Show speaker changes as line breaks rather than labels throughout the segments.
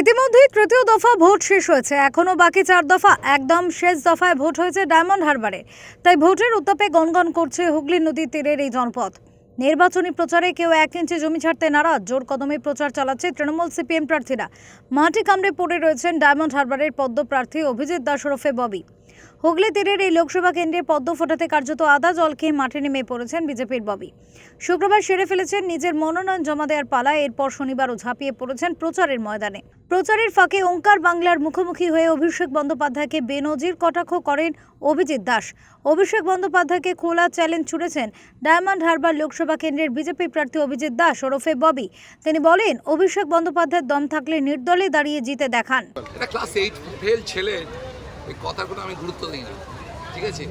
ইতিমধ্যেই তৃতীয় দফা ভোট শেষ হয়েছে। এখনও বাকি চার দফা, একদম শেষ দফায় ভোট হয়েছে ডায়মন্ড হারবারে। তাই ভোটের উত্তাপে গনগন করছে হুগলি নদীর তীরের এই জনপদ নির্বাচনী প্রচারে কেউ এক ইঞ্চি জমি ছাড়তে নারাজ, জোর কদমে প্রচার চালাচ্ছে তৃণমূল সিপিএম প্রার্থীরা। মাটি কামড়ে পড়ে রয়েছেন ডায়মন্ড হারবারের পদ্ম প্রার্থী অভিজিৎ দাস ওরফে ববি। হুগলি তীরের এই লোকসভা কেন্দ্রে পদ্ম ফোটাতে কার্যত আদা জল খেয়ে মাঠে নেমে পড়েছেন বিজেপির ববি। শুক্রবার সেরে ফেলেছেন নিজের মনোনয়ন জমা দেওয়ার পালায় এরপর শনিবারও ঝাঁপিয়ে পড়েছেন প্রচারের ময়দানে। প্রচারের ফাঁকে ওঙ্কার বাংলার মুখোমুখি হয়ে অভিষেক বন্দ্যোপাধ্যায়কে বেনজির কটাক্ষ করেন অভিজিৎ দাস। অভিষেক বন্দ্যোপাধ্যায়কে খোলা চ্যালেঞ্জ ছুড়েছেন ডায়মন্ড হারবার লোকসভা কেন্দ্রের বিজেপি প্রার্থী অভিজিৎ দাস, ওরফে ববি। তিনি বলেন, অভিষেক বন্দ্যোপাধ্যায়ের দম থাকলে নির্দলে দাঁড়িয়ে জিতে দেখান।
এই কথার কোনো আমি গুরুত্ব দিই না। ঠিক আছে?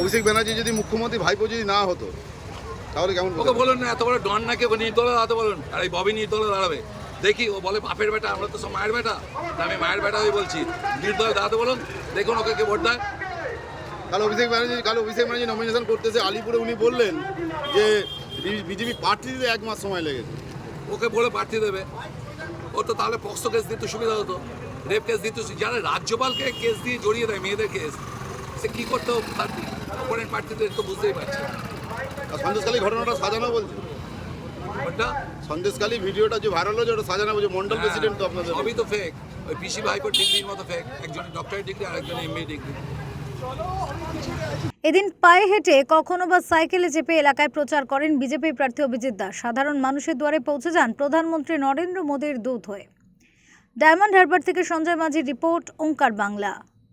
অভিষেক ব্যানার্জি যদি মুখ্যমন্ত্রী ভাইপো যদি না হতো তাহলে কেমন
ওকে বলুন না এত বড় ডন নাকি ওকে নির্দলে দাঁড়াতে বলুন। আর এই ববি নির্দলে দাঁড়াবে। দেখি ও বলে বাপের বেটা আমরা তো সব মায়ের বেটা। আমি মায়ের বেটা হয়ে বলছি। নির্দলে দাঁড়াতে বলুন। দেখুন ওকে কে ভোট দেয়।
কাল অভিষেক ব্যানার্জি কাল অভিষেক ব্যানার্জি নমিনেশন করতেছে। আলিপুরে উনি বললেন যে বিজেপি প্রার্থী দিতে এক মাস সময় লেগেছে।
ওকে বলে প্রার্থী দেবে। ও তো তাহলে পক্সো কেস দিতে সুবিধা হতো। রেপ কেস দিতে যারা রাজ্যপালকে কেস দিয়ে জড়িয়ে দেয় মেয়েদের কেস সে কী করতো প্রার্থী অপোনেন্ট প্রার্থীদের তো বুঝতেই পারছে
সন্দেশকালী ঘটনাটা সাজানো বলছে।
ওটা
সন্দেশকালী ভিডিওটা যে ভাইরাল হয়েছে ওটা সাজানো বলছে। মন্ডল প্রেসিডেন্ট তো আপনাদের।
সবই তো ফেক ওই পিসি ভাইপোর ডিগ্রির মতো ফেক একজন ডক্টরেট ডিগ্রি আর একজন এমএ ডিগ্রি
এদিন পায়ে হেঁটে কখনো বা সাইকেলে চেপে এলাকায় প্রচার করেন বিজেপি প্রার্থী অভিজিৎ দাস। সাধারণ মানুষের দুয়ারে পৌঁছে যান প্রধানমন্ত্রী নরেন্দ্র মোদীর দূত হয়ে। ডায়মন্ড হারবার থেকে সঞ্জয় মাঝির রিপোর্ট ওঙ্কার বাংলা।